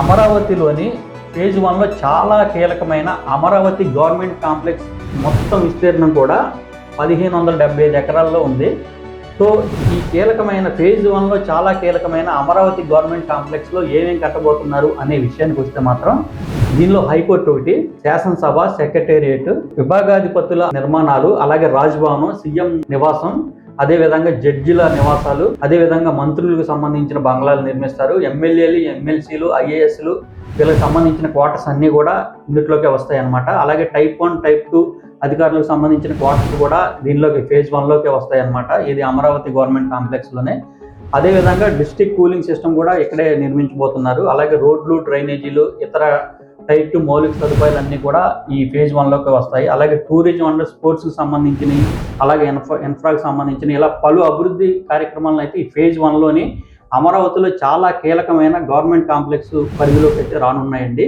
అమరావతిలోని ఫేజ్ వన్లో చాలా కీలకమైన అమరావతి గవర్నమెంట్ కాంప్లెక్స్ మొత్తం విస్తీర్ణం కూడా పదిహేను వందల డెబ్బై ఐదు ఎకరాల్లో ఉంది. సో ఈ కీలకమైన ఫేజ్ వన్లో చాలా కీలకమైన అమరావతి గవర్నమెంట్ కాంప్లెక్స్లో ఏమేమి కట్టబోతున్నారు అనే విషయానికి వస్తే మాత్రం దీనిలో హైకోర్టు ఒకటి శాసనసభ సెక్రటేరియట్ విభాగాధిపతుల నిర్మాణాలు అలాగే రాజ్భవనం సీఎం నివాసం అదే విధంగా జడ్జిల నివాసాలు అదే విధంగా మంత్రులకు సంబంధించిన బంగ్లాలు నిర్మిస్తారు. ఎమ్మెల్యేలు ఎమ్మెల్సీలు ఐఏఎస్లు వీళ్ళకి సంబంధించిన క్వార్టర్స్ అన్నీ కూడా ఇందులోకి వస్తాయి అన్నమాట అలాగే టైప్ వన్ టైప్ టూ అధికారులకు సంబంధించిన క్వార్టర్స్ కూడా దీనిలోకి ఫేజ్ వన్లోకి వస్తాయి అన్నమాట ఇది అమరావతి గవర్నమెంట్ కాంప్లెక్స్లోనే. అదేవిధంగా డిస్ట్రిక్ట్ కూలింగ్ సిస్టమ్ కూడా ఇక్కడే నిర్మించబోతున్నారు. అలాగే రోడ్లు డ్రైనేజీలు ఇతర టైప్ టు మౌలిక సదుపాయాలు అన్నీ కూడా ఈ ఫేజ్ వన్లోకి వస్తాయి. అలాగే టూరిజం అండ్ స్పోర్ట్స్కి సంబంధించినవి అలాగే ఇన్ఫ్రా ఇన్ఫ్రాకి సంబంధించిన ఇలా పలు అభివృద్ధి కార్యక్రమాలను అయితే ఈ ఫేజ్ వన్లోని అమరావతిలో చాలా కీలకమైన గవర్నమెంట్ కాంప్లెక్స్ పరిధిలోకి అయితే రానున్నాయండి.